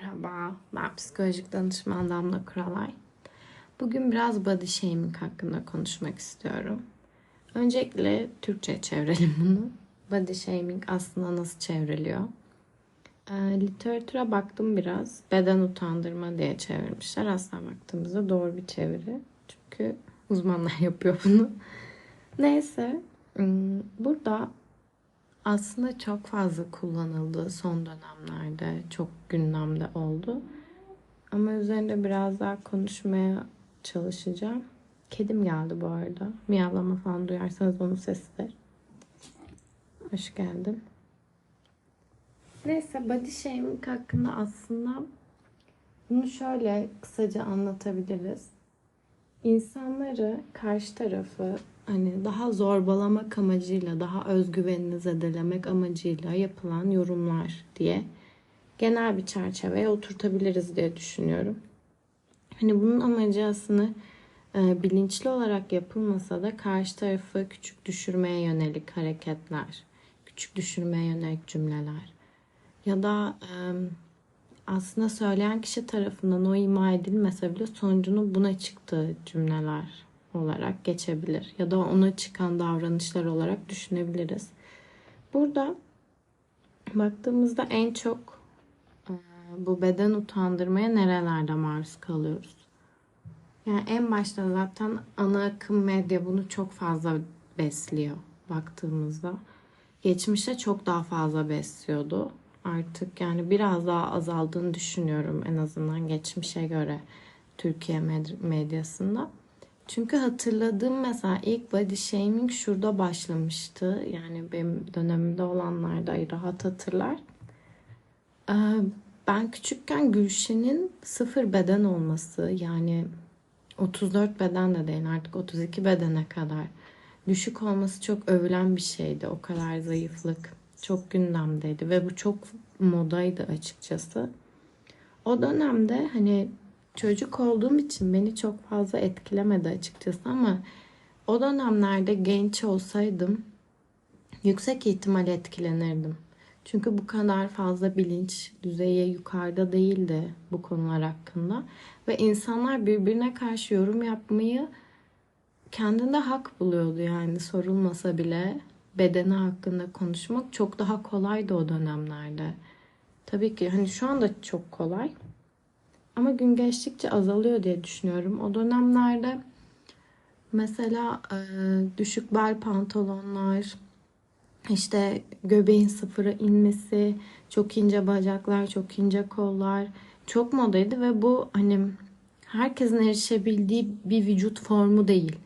Merhaba, ben psikolojik danışman Damla Kuralay. Bugün biraz body shaming hakkında konuşmak istiyorum. Öncelikle Türkçe çevirelim bunu. Body shaming aslında nasıl çevriliyor? E, literatüre baktım biraz. Beden utandırma diye çevirmişler. Aslında baktığımızda doğru bir çeviri. Çünkü uzmanlar yapıyor bunu. Neyse, burada aslında çok fazla kullanıldı son dönemlerde. Çok gündemde oldu. Ama üzerinde biraz daha konuşmaya çalışacağım. Kedim geldi bu arada. Miyavlama falan duyarsanız onun sesidir. Hoş geldin. Neyse body shaming hakkında aslında bunu şöyle kısaca anlatabiliriz. İnsanları karşı tarafı hani daha zorbalamak amacıyla, daha özgüvenini zedelemek amacıyla yapılan yorumlar diye genel bir çerçeveye oturtabiliriz diye düşünüyorum. Hani bunun amacı aslında e, bilinçli olarak yapılmasa da karşı tarafı küçük düşürmeye yönelik hareketler, küçük düşürmeye yönelik cümleler ya da e, aslında söyleyen kişi tarafından o ima edilmese bile sonucunun buna çıktığı cümleler olarak geçebilir ya da ona çıkan davranışlar olarak düşünebiliriz. Burada baktığımızda en çok e, bu beden utandırmaya nerelerde maruz kalıyoruz? Yani en başta zaten ana akım medya bunu çok fazla besliyor baktığımızda. Geçmişte çok daha fazla besliyordu. Artık yani biraz daha azaldığını düşünüyorum en azından geçmişe göre Türkiye medyasında. Çünkü hatırladığım mesela ilk body shaming şurada başlamıştı. Yani benim dönemimde olanlar da rahat hatırlar. Ee, ben küçükken Gülşen'in sıfır beden olması yani 34 beden de değil artık 32 bedene kadar düşük olması çok övülen bir şeydi. O kadar zayıflık çok gündemdeydi ve bu çok modaydı açıkçası. O dönemde hani çocuk olduğum için beni çok fazla etkilemedi açıkçası ama o dönemlerde genç olsaydım yüksek ihtimal etkilenirdim. Çünkü bu kadar fazla bilinç düzeyi yukarıda değildi bu konular hakkında. Ve insanlar birbirine karşı yorum yapmayı kendinde hak buluyordu yani sorulmasa bile bedeni hakkında konuşmak çok daha kolaydı o dönemlerde. Tabii ki hani şu anda çok kolay. Ama gün geçtikçe azalıyor diye düşünüyorum. O dönemlerde mesela e, düşük bel pantolonlar, işte göbeğin sıfıra inmesi, çok ince bacaklar, çok ince kollar çok modaydı ve bu hani herkesin erişebildiği bir vücut formu değil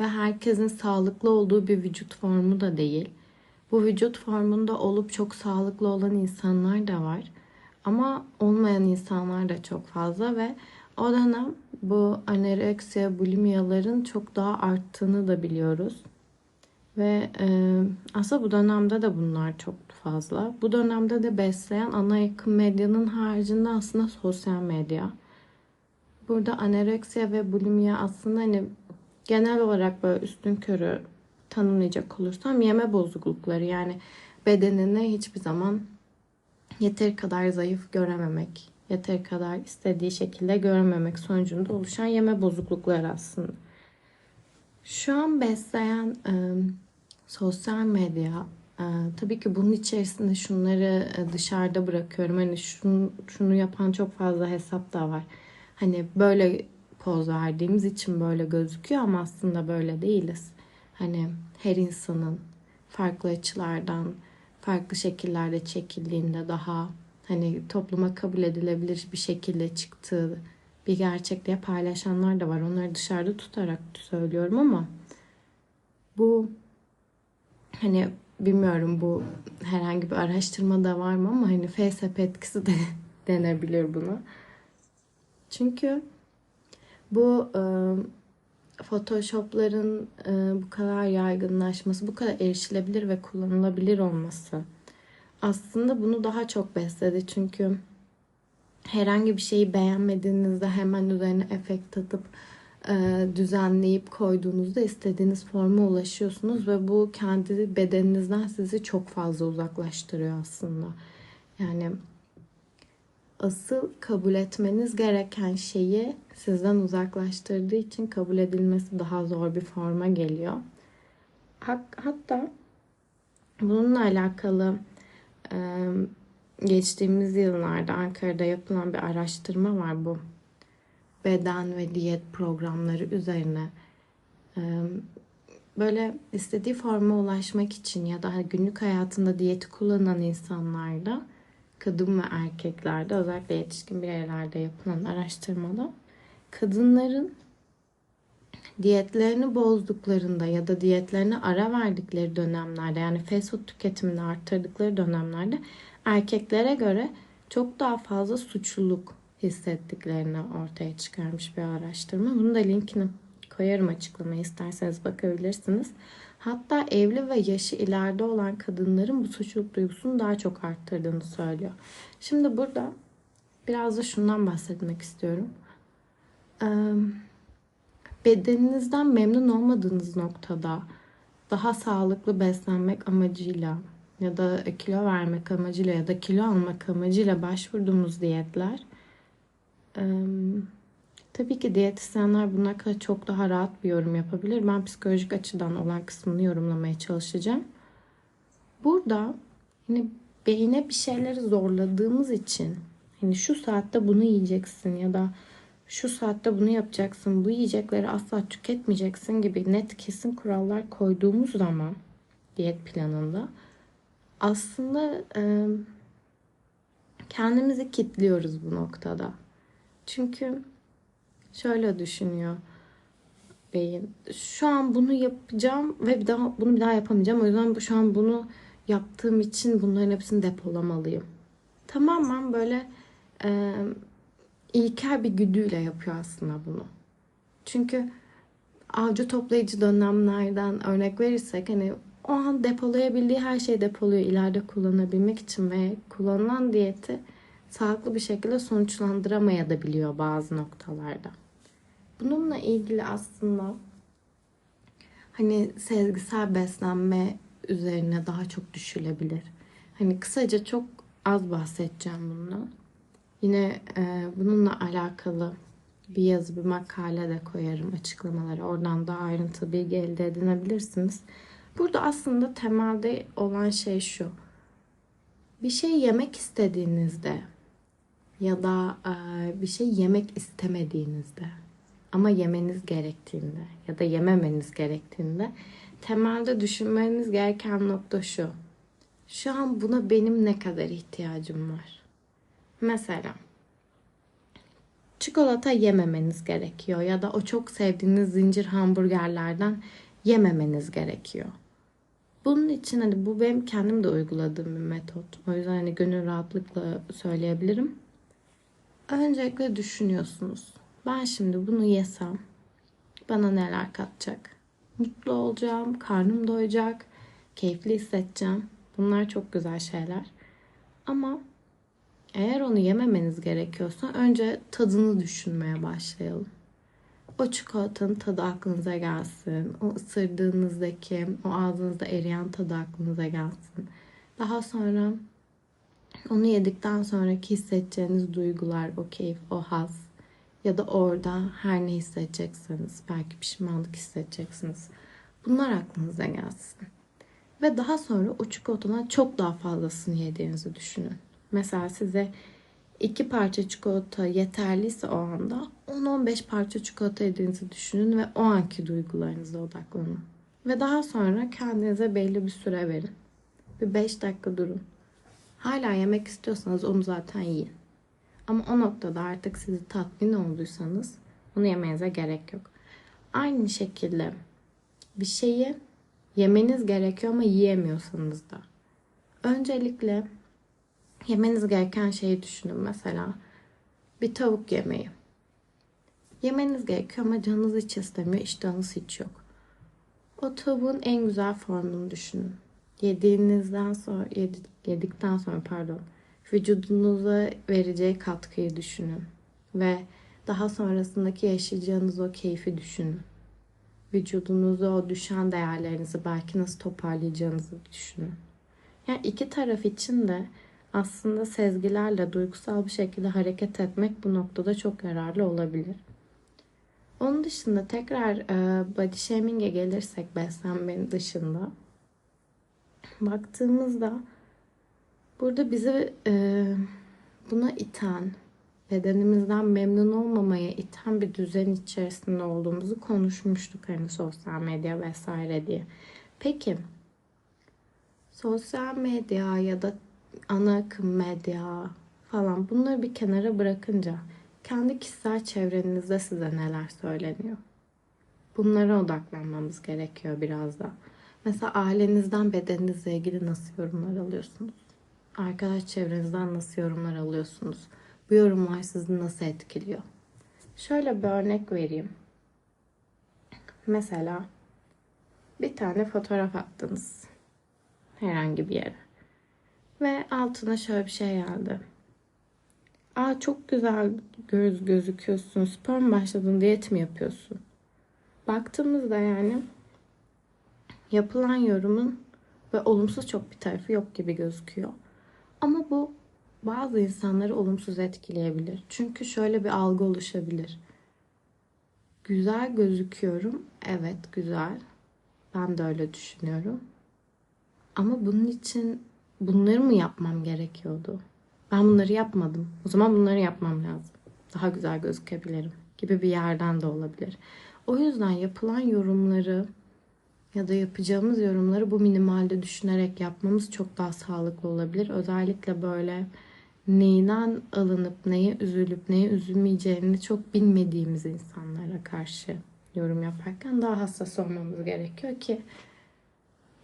ve herkesin sağlıklı olduğu bir vücut formu da değil. Bu vücut formunda olup çok sağlıklı olan insanlar da var. Ama olmayan insanlar da çok fazla ve o dönem bu anoreksiya, bulimiyaların çok daha arttığını da biliyoruz. Ve e, aslında bu dönemde de bunlar çok fazla. Bu dönemde de besleyen ana yakın medyanın haricinde aslında sosyal medya. Burada anoreksiya ve bulimiya aslında hani genel olarak böyle üstün körü tanımlayacak olursam yeme bozuklukları yani bedenini hiçbir zaman yeteri kadar zayıf görememek, yeteri kadar istediği şekilde görememek sonucunda oluşan yeme bozuklukları aslında. Şu an besleyen e, sosyal medya e, tabii ki bunun içerisinde şunları e, dışarıda bırakıyorum. Hani şunu, şunu yapan çok fazla hesap da var. Hani böyle poz verdiğimiz için böyle gözüküyor ama aslında böyle değiliz. Hani her insanın farklı açılardan farklı şekillerde çekildiğinde daha hani topluma kabul edilebilir bir şekilde çıktığı bir gerçekliğe paylaşanlar da var. Onları dışarıda tutarak söylüyorum ama bu hani bilmiyorum bu herhangi bir araştırmada var mı ama hani FSP etkisi de denebilir buna. Çünkü bu e, Photoshop'ların e, bu kadar yaygınlaşması, bu kadar erişilebilir ve kullanılabilir olması aslında bunu daha çok besledi. Çünkü herhangi bir şeyi beğenmediğinizde hemen üzerine efekt atıp e, düzenleyip koyduğunuzda istediğiniz forma ulaşıyorsunuz ve bu kendi bedeninizden sizi çok fazla uzaklaştırıyor aslında. Yani asıl kabul etmeniz gereken şeyi sizden uzaklaştırdığı için kabul edilmesi daha zor bir forma geliyor. Hatta bununla alakalı geçtiğimiz yıllarda Ankara'da yapılan bir araştırma var bu. Beden ve diyet programları üzerine böyle istediği forma ulaşmak için ya da günlük hayatında diyeti kullanan insanlarda kadın ve erkeklerde özellikle yetişkin bireylerde yapılan araştırmada kadınların diyetlerini bozduklarında ya da diyetlerine ara verdikleri dönemlerde yani fast food tüketimini arttırdıkları dönemlerde erkeklere göre çok daha fazla suçluluk hissettiklerini ortaya çıkarmış bir araştırma. Bunu da linkini koyarım açıklamaya isterseniz bakabilirsiniz. Hatta evli ve yaşı ileride olan kadınların bu suçluluk duygusunu daha çok arttırdığını söylüyor. Şimdi burada biraz da şundan bahsetmek istiyorum. Bedeninizden memnun olmadığınız noktada daha sağlıklı beslenmek amacıyla ya da kilo vermek amacıyla ya da kilo almak amacıyla başvurduğumuz diyetler Tabii ki diyetisyenler buna kadar çok daha rahat bir yorum yapabilir. Ben psikolojik açıdan olan kısmını yorumlamaya çalışacağım. Burada yine beyine bir şeyleri zorladığımız için hani şu saatte bunu yiyeceksin ya da şu saatte bunu yapacaksın, bu yiyecekleri asla tüketmeyeceksin gibi net kesin kurallar koyduğumuz zaman diyet planında aslında e, kendimizi kitliyoruz bu noktada. Çünkü şöyle düşünüyor beyin. Şu an bunu yapacağım ve bir daha bunu bir daha yapamayacağım. O yüzden şu an bunu yaptığım için bunların hepsini depolamalıyım. Tamamen böyle e, ilkel bir güdüyle yapıyor aslında bunu. Çünkü avcı toplayıcı dönemlerden örnek verirsek hani o an depolayabildiği her şeyi depoluyor ileride kullanabilmek için ve kullanılan diyeti sağlıklı bir şekilde sonuçlandıramaya da biliyor bazı noktalarda. Bununla ilgili aslında hani sezgisel beslenme üzerine daha çok düşülebilir. Hani kısaca çok az bahsedeceğim bundan. Yine e, bununla alakalı bir yazı, bir makale de koyarım açıklamalara. Oradan daha ayrıntılı bilgi elde edinebilirsiniz. Burada aslında temelde olan şey şu. Bir şey yemek istediğinizde ya da e, bir şey yemek istemediğinizde ama yemeniz gerektiğinde ya da yememeniz gerektiğinde temelde düşünmeniz gereken nokta şu. Şu an buna benim ne kadar ihtiyacım var? Mesela çikolata yememeniz gerekiyor ya da o çok sevdiğiniz zincir hamburgerlerden yememeniz gerekiyor. Bunun için hani bu benim kendim de uyguladığım bir metot. O yüzden hani gönül rahatlıkla söyleyebilirim. Öncelikle düşünüyorsunuz. Ben şimdi bunu yesem bana neler katacak? Mutlu olacağım, karnım doyacak, keyifli hissedeceğim. Bunlar çok güzel şeyler. Ama eğer onu yememeniz gerekiyorsa önce tadını düşünmeye başlayalım. O çikolatanın tadı aklınıza gelsin. O ısırdığınızdaki, o ağzınızda eriyen tadı aklınıza gelsin. Daha sonra onu yedikten sonraki hissedeceğiniz duygular, o keyif, o haz ya da orada her ne hissedeceksiniz, belki pişmanlık hissedeceksiniz. Bunlar aklınıza gelsin. Ve daha sonra o çikolatadan çok daha fazlasını yediğinizi düşünün. Mesela size iki parça çikolata yeterliyse o anda 10-15 parça çikolata yediğinizi düşünün ve o anki duygularınıza odaklanın. Ve daha sonra kendinize belli bir süre verin. Bir 5 dakika durun. Hala yemek istiyorsanız onu zaten yiyin. Ama o noktada artık sizi tatmin olduysanız onu yemenize gerek yok. Aynı şekilde bir şeyi yemeniz gerekiyor ama yiyemiyorsanız da. Öncelikle yemeniz gereken şeyi düşünün. Mesela bir tavuk yemeği. Yemeniz gerekiyor ama canınız hiç istemiyor, iştahınız hiç yok. O tavuğun en güzel formunu düşünün. Yediğinizden sonra, yedikten sonra pardon, vücudunuza vereceği katkıyı düşünün. Ve daha sonrasındaki yaşayacağınız o keyfi düşünün. Vücudunuza o düşen değerlerinizi belki nasıl toparlayacağınızı düşünün. Yani iki taraf için de aslında sezgilerle duygusal bir şekilde hareket etmek bu noktada çok yararlı olabilir. Onun dışında tekrar e, body shaming'e gelirsek beslenmenin dışında baktığımızda burada bizi e, buna iten, bedenimizden memnun olmamaya iten bir düzen içerisinde olduğumuzu konuşmuştuk hani sosyal medya vesaire diye. Peki sosyal medya ya da ana akım medya falan bunları bir kenara bırakınca kendi kişisel çevrenizde size neler söyleniyor? Bunlara odaklanmamız gerekiyor biraz da. Mesela ailenizden bedeninizle ilgili nasıl yorumlar alıyorsunuz? Arkadaş çevrenizden nasıl yorumlar alıyorsunuz? Bu yorumlar sizi nasıl etkiliyor? Şöyle bir örnek vereyim. Mesela bir tane fotoğraf attınız herhangi bir yere. Ve altına şöyle bir şey geldi. Aa çok güzel göz gözüküyorsun. Spor mu başladın? Diyet mi yapıyorsun? Baktığımızda yani yapılan yorumun ve olumsuz çok bir tarafı yok gibi gözüküyor. Ama bu bazı insanları olumsuz etkileyebilir. Çünkü şöyle bir algı oluşabilir. Güzel gözüküyorum. Evet güzel. Ben de öyle düşünüyorum. Ama bunun için bunları mı yapmam gerekiyordu? Ben bunları yapmadım. O zaman bunları yapmam lazım. Daha güzel gözükebilirim gibi bir yerden de olabilir. O yüzden yapılan yorumları ya da yapacağımız yorumları bu minimalde düşünerek yapmamız çok daha sağlıklı olabilir. Özellikle böyle neyinden alınıp neye üzülüp neye üzülmeyeceğini çok bilmediğimiz insanlara karşı yorum yaparken daha hassas olmamız gerekiyor ki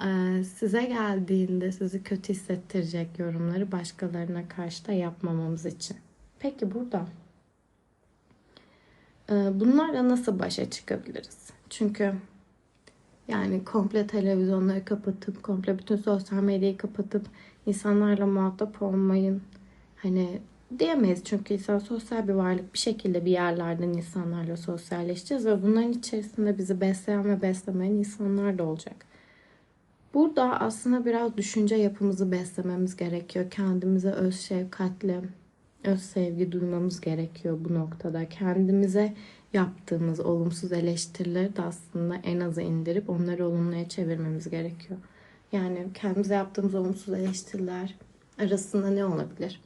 e, size geldiğinde sizi kötü hissettirecek yorumları başkalarına karşı da yapmamamız için. Peki burada e, bunlarla nasıl başa çıkabiliriz? Çünkü yani komple televizyonları kapatıp, komple bütün sosyal medyayı kapatıp insanlarla muhatap olmayın. Hani diyemeyiz çünkü insan sosyal bir varlık bir şekilde bir yerlerden insanlarla sosyalleşeceğiz ve bunların içerisinde bizi besleyen ve beslemeyen insanlar da olacak. Burada aslında biraz düşünce yapımızı beslememiz gerekiyor. Kendimize öz şefkatle, öz sevgi duymamız gerekiyor bu noktada. Kendimize yaptığımız olumsuz eleştirileri de aslında en aza indirip onları olumluya çevirmemiz gerekiyor. Yani kendimize yaptığımız olumsuz eleştiriler arasında ne olabilir?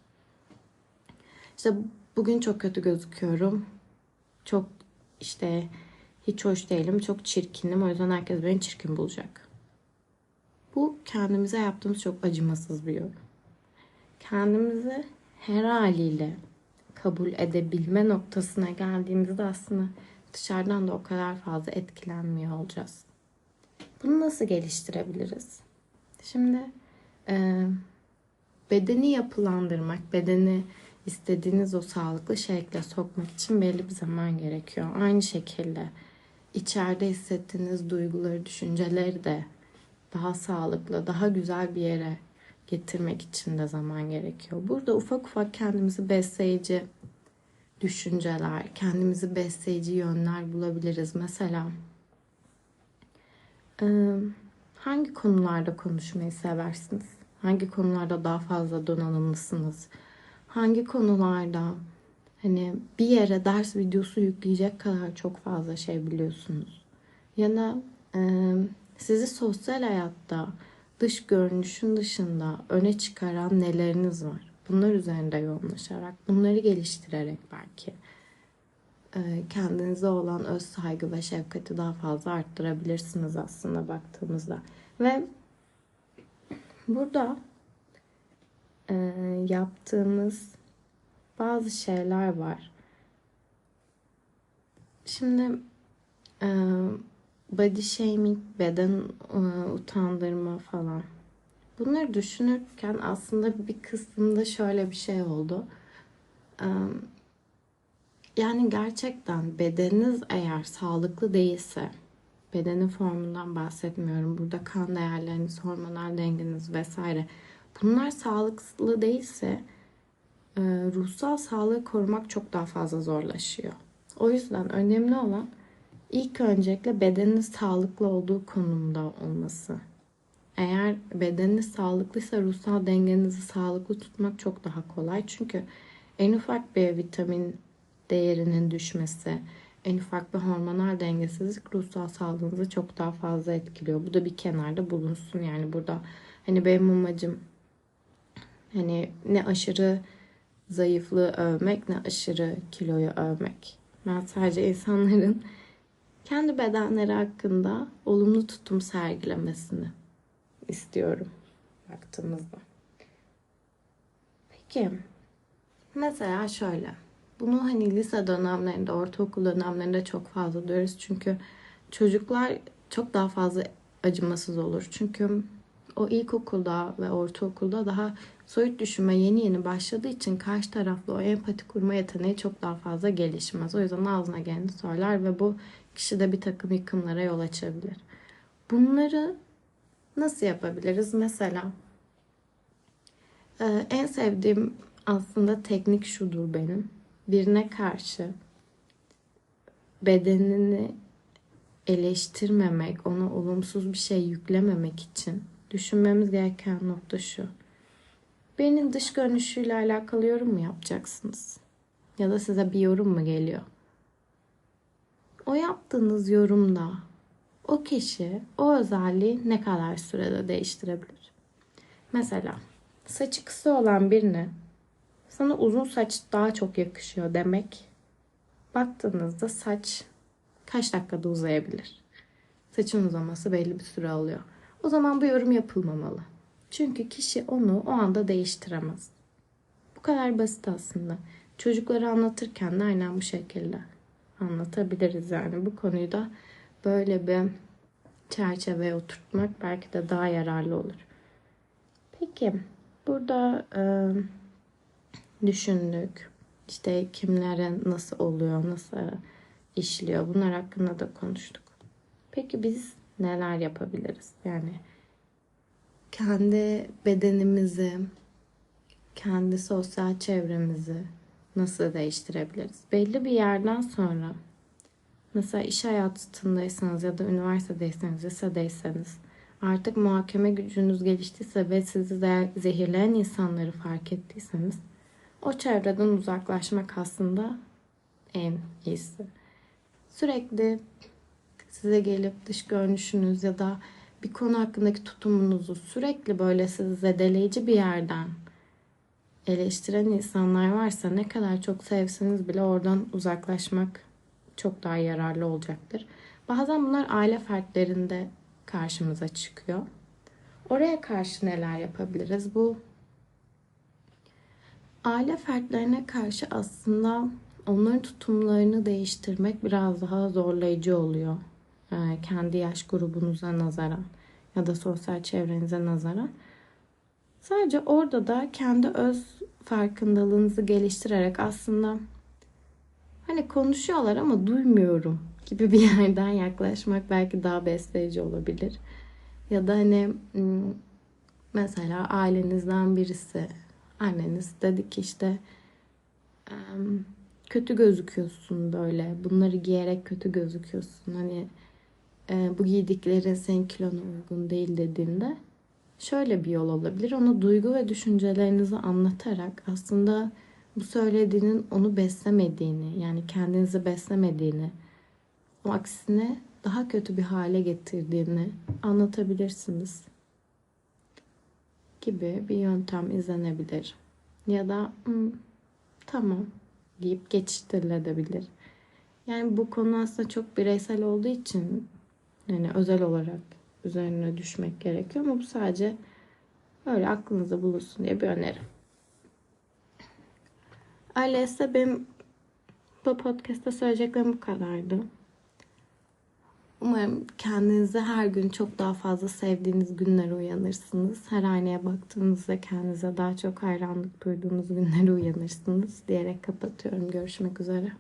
İşte bugün çok kötü gözüküyorum. Çok işte hiç hoş değilim. Çok çirkinim. O yüzden herkes beni çirkin bulacak. Bu kendimize yaptığımız çok acımasız bir yorum. Kendimizi her haliyle kabul edebilme noktasına geldiğimizde aslında dışarıdan da o kadar fazla etkilenmiyor olacağız. Bunu nasıl geliştirebiliriz? Şimdi e, bedeni yapılandırmak, bedeni istediğiniz o sağlıklı şekle sokmak için belli bir zaman gerekiyor. Aynı şekilde içeride hissettiğiniz duyguları, düşünceleri de daha sağlıklı, daha güzel bir yere getirmek için de zaman gerekiyor. Burada ufak ufak kendimizi besleyici düşünceler, kendimizi besleyici yönler bulabiliriz. Mesela hangi konularda konuşmayı seversiniz? Hangi konularda daha fazla donanımlısınız? Hangi konularda hani bir yere ders videosu yükleyecek kadar çok fazla şey biliyorsunuz? Ya da sizi sosyal hayatta dış görünüşün dışında öne çıkaran neleriniz var? Bunlar üzerinde yoğunlaşarak, bunları geliştirerek belki e, kendinize olan öz saygı ve şefkati daha fazla arttırabilirsiniz aslında baktığımızda. Ve burada e, yaptığımız bazı şeyler var. Şimdi e, body shaming, beden utandırma falan Bunları düşünürken aslında bir kısımda şöyle bir şey oldu. Yani gerçekten bedeniniz eğer sağlıklı değilse, bedenin formundan bahsetmiyorum. Burada kan değerleriniz, hormonal dengeniz vesaire. Bunlar sağlıklı değilse ruhsal sağlığı korumak çok daha fazla zorlaşıyor. O yüzden önemli olan ilk öncelikle bedenin sağlıklı olduğu konumda olması. Eğer bedeniniz sağlıklıysa ruhsal dengenizi sağlıklı tutmak çok daha kolay. Çünkü en ufak bir vitamin değerinin düşmesi, en ufak bir hormonal dengesizlik ruhsal sağlığınızı çok daha fazla etkiliyor. Bu da bir kenarda bulunsun. Yani burada hani benim amacım hani ne aşırı zayıflığı övmek ne aşırı kiloyu övmek. Ben sadece insanların kendi bedenleri hakkında olumlu tutum sergilemesini istiyorum baktığımızda. Peki mesela şöyle. Bunu hani lise dönemlerinde, ortaokul dönemlerinde çok fazla duyuyoruz. Çünkü çocuklar çok daha fazla acımasız olur. Çünkü o ilkokulda ve ortaokulda daha soyut düşünme yeni yeni başladığı için karşı taraflı o empati kurma yeteneği çok daha fazla gelişmez. O yüzden ağzına geleni söyler ve bu kişide bir takım yıkımlara yol açabilir. Bunları nasıl yapabiliriz? Mesela e, en sevdiğim aslında teknik şudur benim. Birine karşı bedenini eleştirmemek, ona olumsuz bir şey yüklememek için düşünmemiz gereken nokta şu. Birinin dış görünüşüyle alakalı yorum mu yapacaksınız? Ya da size bir yorum mu geliyor? O yaptığınız yorumda o kişi o özelliği ne kadar sürede değiştirebilir? Mesela saçı kısa olan birine sana uzun saç daha çok yakışıyor demek. Baktığınızda saç kaç dakikada uzayabilir? Saçın uzaması belli bir süre alıyor. O zaman bu yorum yapılmamalı. Çünkü kişi onu o anda değiştiremez. Bu kadar basit aslında. Çocukları anlatırken de aynen bu şekilde anlatabiliriz yani. Bu konuyu da böyle bir çerçeveye oturtmak belki de daha yararlı olur. Peki burada e, düşündük. İşte kimlere nasıl oluyor, nasıl işliyor bunlar hakkında da konuştuk. Peki biz neler yapabiliriz? Yani kendi bedenimizi, kendi sosyal çevremizi nasıl değiştirebiliriz? Belli bir yerden sonra mesela iş hayatındaysanız ya da üniversitedeyseniz, lisedeyseniz artık muhakeme gücünüz geliştiyse ve sizi zehirleyen insanları fark ettiyseniz o çevreden uzaklaşmak aslında en iyisi. Sürekli size gelip dış görünüşünüz ya da bir konu hakkındaki tutumunuzu sürekli böyle sizi zedeleyici bir yerden eleştiren insanlar varsa ne kadar çok sevseniz bile oradan uzaklaşmak çok daha yararlı olacaktır. Bazen bunlar aile fertlerinde karşımıza çıkıyor. Oraya karşı neler yapabiliriz? Bu aile fertlerine karşı aslında onların tutumlarını değiştirmek biraz daha zorlayıcı oluyor. Yani kendi yaş grubunuza nazaran ya da sosyal çevrenize nazaran. Sadece orada da kendi öz farkındalığınızı geliştirerek aslında hani konuşuyorlar ama duymuyorum gibi bir yerden yaklaşmak belki daha besleyici olabilir. Ya da hani mesela ailenizden birisi anneniz dedi ki işte kötü gözüküyorsun böyle. Bunları giyerek kötü gözüküyorsun. Hani bu giydiklerin senin kilona uygun değil dediğinde şöyle bir yol olabilir. Ona duygu ve düşüncelerinizi anlatarak aslında bu söylediğinin onu beslemediğini, yani kendinizi beslemediğini, o aksine daha kötü bir hale getirdiğini anlatabilirsiniz gibi bir yöntem izlenebilir. Ya da hmm, tamam deyip geçiştirilebilir. Yani bu konu aslında çok bireysel olduğu için yani özel olarak üzerine düşmek gerekiyor ama bu sadece öyle aklınıza bulunsun diye bir öneri. Öyleyse benim bu podcast'ta söyleyeceklerim bu kadardı. Umarım kendinizi her gün çok daha fazla sevdiğiniz günlere uyanırsınız. Her aynaya baktığınızda kendinize daha çok hayranlık duyduğunuz günlere uyanırsınız diyerek kapatıyorum. Görüşmek üzere.